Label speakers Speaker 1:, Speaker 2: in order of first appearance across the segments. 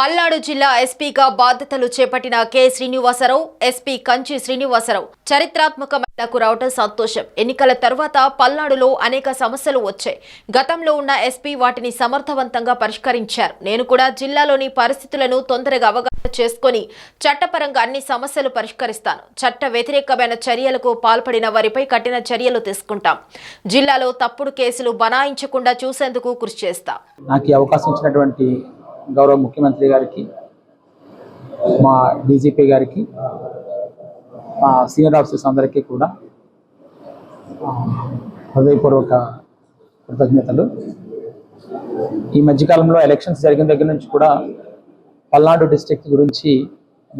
Speaker 1: పల్నాడు జిల్లా ఎస్పీగా బాధ్యతలు చేపట్టిన కె శ్రీనివాసరావు ఎస్పీ కంచి శ్రీనివాసరావు చరిత్రాత్మకమైనకు రావటం సంతోషం. ఎన్నికల తర్వాత పల్నాడులో అనేక సమస్యలు వచ్చాయి. గతంలో ఉన్న ఎస్పీ వాటిని సమర్థవంతంగా పరిష్కరించారు. నేను కూడా జిల్లాలోని పరిస్థితులను తొందరగా అవగాహన చేసుకొని చట్టపరంగా అన్ని సమస్యలు పరిష్కరిస్తాను. చట్ట వ్యతిరేకమైన చర్యలకు పాల్పడిన వారిపై కఠిన చర్యలు తీసుకుంటాం. జిల్లాలో తప్పుడు కేసులు బనాయించకుండా చూసేందుకు కృషి చేస్తా.
Speaker 2: నాకు అవకాశం ఇచ్చినటువంటి గౌరవ ముఖ్యమంత్రి గారికి మా డీజీపీ గారికి మా సీనియర్ ఆఫీసర్స్ అందరికీ కూడా హృదయపూర్వక కృతజ్ఞతలు. ఈ మధ్యకాలంలో ఎలక్షన్స్ జరిగిన దగ్గర నుంచి కూడా పల్నాడు డిస్ట్రిక్ట్ గురించి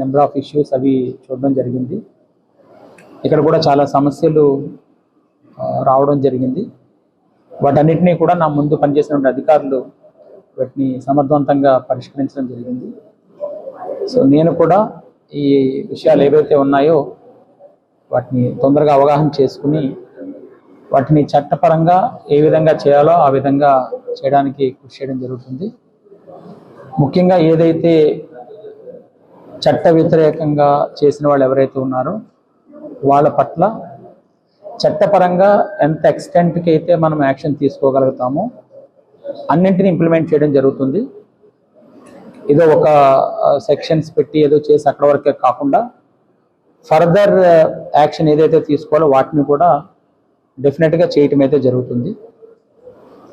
Speaker 2: నెంబర్ ఆఫ్ ఇష్యూస్ అవి చూడడం జరిగింది. ఇక్కడ కూడా చాలా సమస్యలు రావడం జరిగింది. వాటన్నిటినీ కూడా నా ముందు పనిచేసినటువంటి అధికారులు వాటిని సమర్థవంతంగా పరిష్కరించడం జరిగింది. సో నేను కూడా ఈ విషయాలు ఏవైతే ఉన్నాయో వాటిని తొందరగా అవగాహన చేసుకుని వాటిని చట్టపరంగా ఏ విధంగా చేయాలో ఆ విధంగా చేయడానికి కృషి చేయడం జరుగుతుంది. ముఖ్యంగా ఏదైతే చట్ట వ్యతిరేకంగా చేసిన వాళ్ళు ఎవరైతే ఉన్నారో వాళ్ళ పట్ల చట్టపరంగా ఎంత ఎక్స్టెంట్కి అయితే మనం యాక్షన్ తీసుకోగలుగుతామో అన్నింటినీ ఇంప్లిమెంట్ చేయడం జరుగుతుంది. ఏదో ఒక సెక్షన్స్ పెట్టి ఏదో చేసి అక్కడ వరకే కాకుండా ఫర్దర్ యాక్షన్ ఏదైతే తీసుకోవాలో వాటిని కూడా డెఫినెట్గా చేయటం అయితే జరుగుతుంది.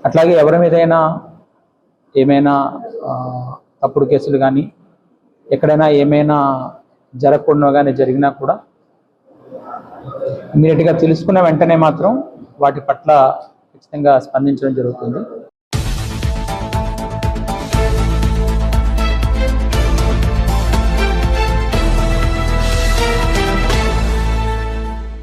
Speaker 2: అట్లాగే ఎవరి మీదైనా ఏమైనా తప్పుడు కేసులు కానీ ఎక్కడైనా ఏమైనా జరగకుండా కానీ జరిగినా కూడా ఇమీడియట్గా తెలుసుకున్న వెంటనే మాత్రం వాటి పట్ల ఖచ్చితంగా స్పందించడం జరుగుతుంది.